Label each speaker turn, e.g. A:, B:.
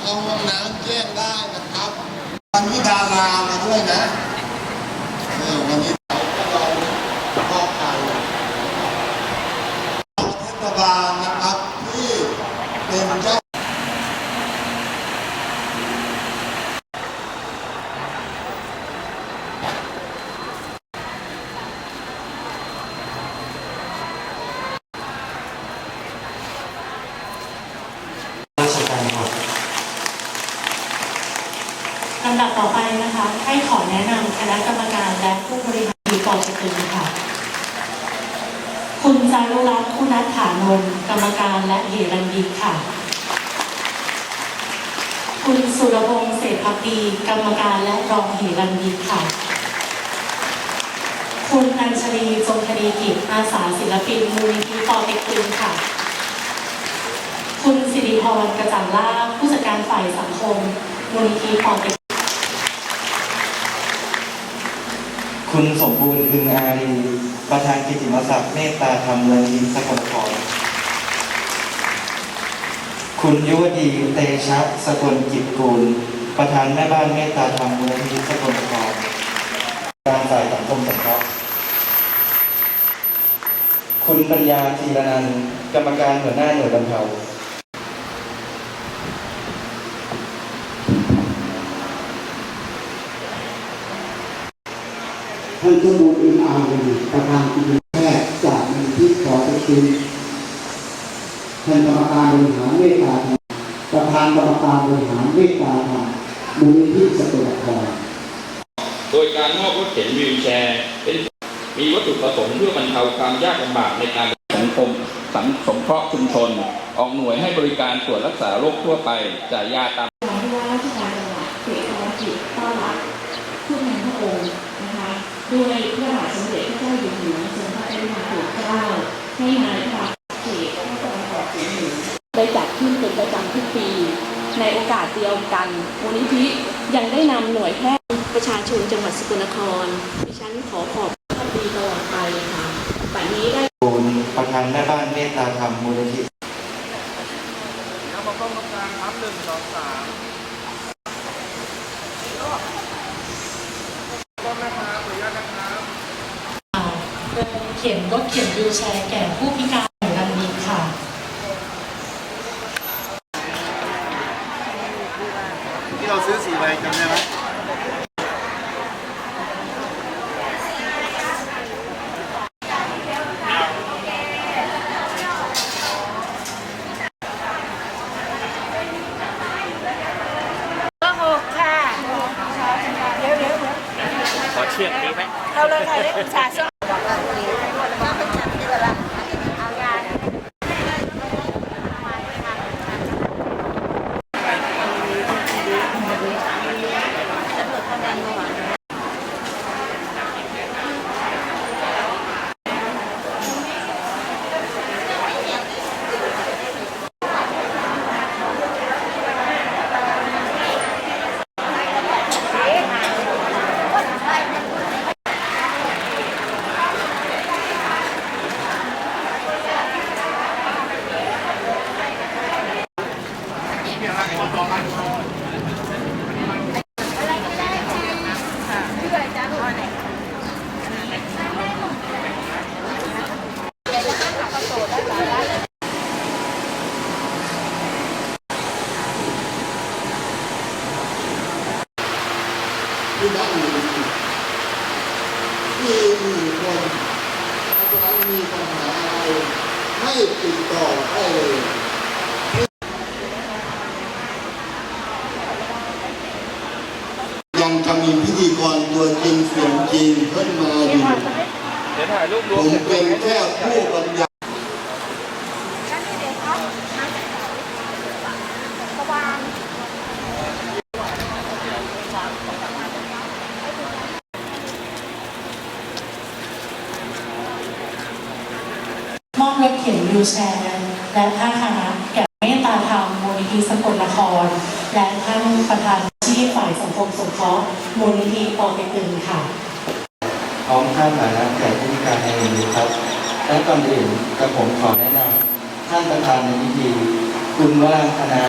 A: เข้าห้องน้ำแจ้งได้นะครับวันนี้ดารามาด้วยนะเออวันนี้เราก็ลองมอกันเทศบาลนะครับที่เป็นเจ้า
B: ราชการครับ
C: ลำดับต่อไปนะคะ ให้ขอแนะนำคณะกรรมการและผู้บริหารกองสตรีค่ะ คุณจารุรัตน์คุณัฐฐานนท์กรรมการและเหรัญยิกค่ะ คุณสุรพงษ์เศรษฐพักดีกรรมการและรองเหรัญยิกค่ะ คุณอัญชลีจงคดีกิจอาสาศิลปินมูลนิธิปอเต็กตึงค่ะคุณสิริพรกระจ่างล่าผู้จัดการฝ่ายสังคมมูลนิธิปอเต็ก
B: คุณสมบูรณ์อึงอารี ประธานกิติมศักดิ์เมตตาธรรมเมืองยิมสกลนครคุณยุวดีเตชะสกลกิจกูล ประธานแม่บ้านเมตตาธรรมเมืองยิสกลนครการฝ่ายสังคมสงเคราะห์คุณปัญญาธีรนันท์กรรมการหัวหน้าหน่วยบรรเทา
D: ท่านสมุทรอินอารีประธานกิจแพทย์จากมูลที่ขอตะกินท่านกรรมการบริหารเมตตาธรรมประธานกรรมการบริหารเมตตาธรรมมูลนิธิสกลนคร
E: โดยการมอบรถเข็นวีลแชร์เป็นมีวัตถุประสงค์เพื่อบรรเทาความยากลำบากในการสังคมสังสงเคราะห์ชุมชน ออกหน่วยให้บริการตรวจรักษาโรคทั่วไปจ่ายยาตาม
F: ดียวกันมูลนิธิยังได้นำหน่วยแพทย์ประชาชนจังหวัดสกลนครดิฉันขอขอบพระดีตลอดไปค่ะบัดนี้ได้
B: กูลประธานแม่บ้านเมตตาธรรมมูลนิธิ
C: เดินเข็นรถเข็นวิวแชร์แก่ผู้พิการเหรัญยิกค่ะ
A: ที่เราซื้อสี่ใบจำได้ไหม
G: ก็หกค่ะเดี๋ยวเดี๋ยวเดี๋ยวขอเชือกนี้ไหมเอาเลยค่ะเล็กชาส้ม
A: ที่บ้านมี ที่มีคนอาจารย์มีปัญหาอะไรให้ติดต่อได้เลย ยังจะมีพิธีกรตัวจริงเสียงจริงขึ้นมาอยู่
E: เดี๋ยวถ่ายรูปร
A: ผ
E: ม
A: มเป็นแค่ผู้บรรยาย
C: มอบรถเข็นวิวแชร์และผ้าคณะแก่เมตตาธรรมมูลนิธิสกลนคร และท่านประธาน ที่ฝ่ายสังคมสงเคราะห์มูลนิธิปอเต็กตึงค่ะ
B: พร้อมท่านฐานะแก่ผู้พิการในวันนี้ครับ และก่อนอื่นกระผมขอแนะนำท่านประธานในพิธี คุณวราคณา